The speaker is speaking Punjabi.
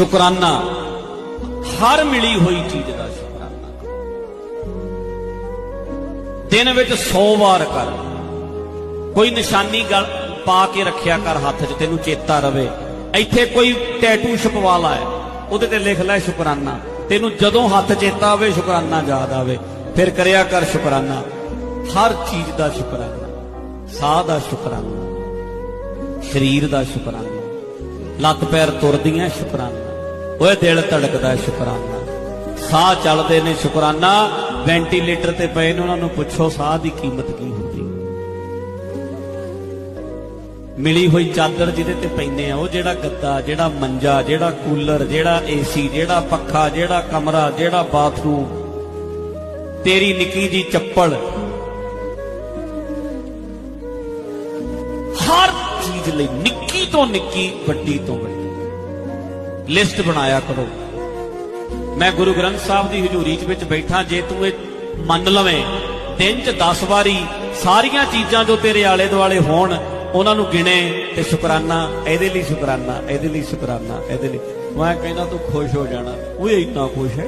ਸ਼ੁਕਰਾਨਾ। ਹਰ ਮਿਲੀ ਹੋਈ ਚੀਜ਼ ਦਾ ਸ਼ੁਕਰਾਨਾ। ਦਿਨ ਵਿੱਚ 100 ਵਾਰ ਕਰ। ਕੋਈ ਨਿਸ਼ਾਨੀ ਗਲ ਪਾ ਕੇ ਰੱਖਿਆ ਕਰ ਹੱਥ 'ਚ, ਤੈਨੂੰ ਚੇਤਾ ਰਵੇ। ਇੱਥੇ ਕੋਈ ਟੈਟੂ ਛਪਵਾ ਲਾ ਹੈ, ਉਹਦੇ ਤੇ ਲਿਖ ਲੈ ਸ਼ੁਕਰਾਨਾ। ਤੈਨੂੰ ਜਦੋਂ ਹੱਥ ਚੇਤਾ ਆਵੇ, ਸ਼ੁਕਰਾਨਾ ਯਾਦ ਆਵੇ। ਫਿਰ ਕਰਿਆ ਕਰ ਸ਼ੁਕਰਾਨਾ। ਹਰ ਚੀਜ਼ ਦਾ ਸ਼ੁਕਰਾਨਾ। ਸਾਹ ਦਾ ਸ਼ੁਕਰਾਨਾ। ਸਰੀਰ ਦਾ ਸ਼ੁਕਰਾਨਾ। ਲੱਤ ਪੈਰ ਤੁਰਦੀਆਂ ਸ਼ੁਕਰਾਨਾ। ਓਏ ਦਿਲ ਧੜਕਦਾ ਸ਼ੁਕਰਾਨਾ। ਸਾਹ ਚੱਲਦੇ ਨੇ ਸ਼ੁਕਰਾਨਾ। ਵੈਂਟੀਲੇਟਰ ਤੇ ਪਏ ਨੇ, ਉਹਨਾਂ ਨੂੰ ਪੁੱਛੋ, ਸਾਹ ਦੀ ਕੀਮਤ ਕੀ ਹੁੰਦੀ? ਮਿਲੀ ਹੋਈ ਚਾਦਰ ਜਿਹਦੇ ਤੇ ਪੈਂਦੇ ਆ, ਉਹ ਜਿਹੜਾ ਗੱਦਾ, ਜਿਹੜਾ ਮੰਜਾ, ਜਿਹੜਾ ਕੂਲਰ, ਜਿਹੜਾ ਏਸੀ ਜਿਹੜਾ ਪੱਖਾ, ਜਿਹੜਾ ਕਮਰਾ, ਜਿਹੜਾ ਬਾਥਰੂਮ, ਤੇਰੀ ਨਿੱਕੀ ਜੀ ਚੱਪਲ। ਹਰ ਚੀਜ਼ ਲਈ ਨਿੱਕੀ ਤੋਂ ਨਿੱਕੀ, ਵੱਡੀ ਤੋਂ ਵੱਡੀ। ਲਿਸਟ ਬਣਾਇਆ ਕਰੋ। ਮੈਂ ਗੁਰੂ ਗ੍ਰੰਥ ਸਾਹਿਬ ਦੀ ਹਜ਼ੂਰੀ 'ਚ ਵਿੱਚ ਬੈਠਾ, ਜੇ ਤੂੰ ਇਹ ਮੰਨ ਲਵੇਂ, ਦਿਨ 'ਚ 10 ਵਾਰੀ ਸਾਰੀਆਂ ਚੀਜ਼ਾਂ ਜੋ ਤੇਰੇ ਆਲੇ ਦੁਆਲੇ ਹੋਣ, ਉਹਨਾਂ ਨੂੰ ਗਿਣੇ ਤੇ ਸ਼ੁਕਰਾਨਾ, ਇਹਦੇ ਲਈ ਸ਼ੁਕਰਾਨਾ, ਇਹਦੇ ਲਈ ਸ਼ੁਕਰਾਨਾ, ਇਹਦੇ ਲਈ। ਮੈਂ ਕਹਿੰਦਾ ਤੂੰ ਖੁਸ਼ ਹੋ ਜਾਣਾ। ਉਹ ਇੰਨਾ ਖੁਸ਼ ਹੈ?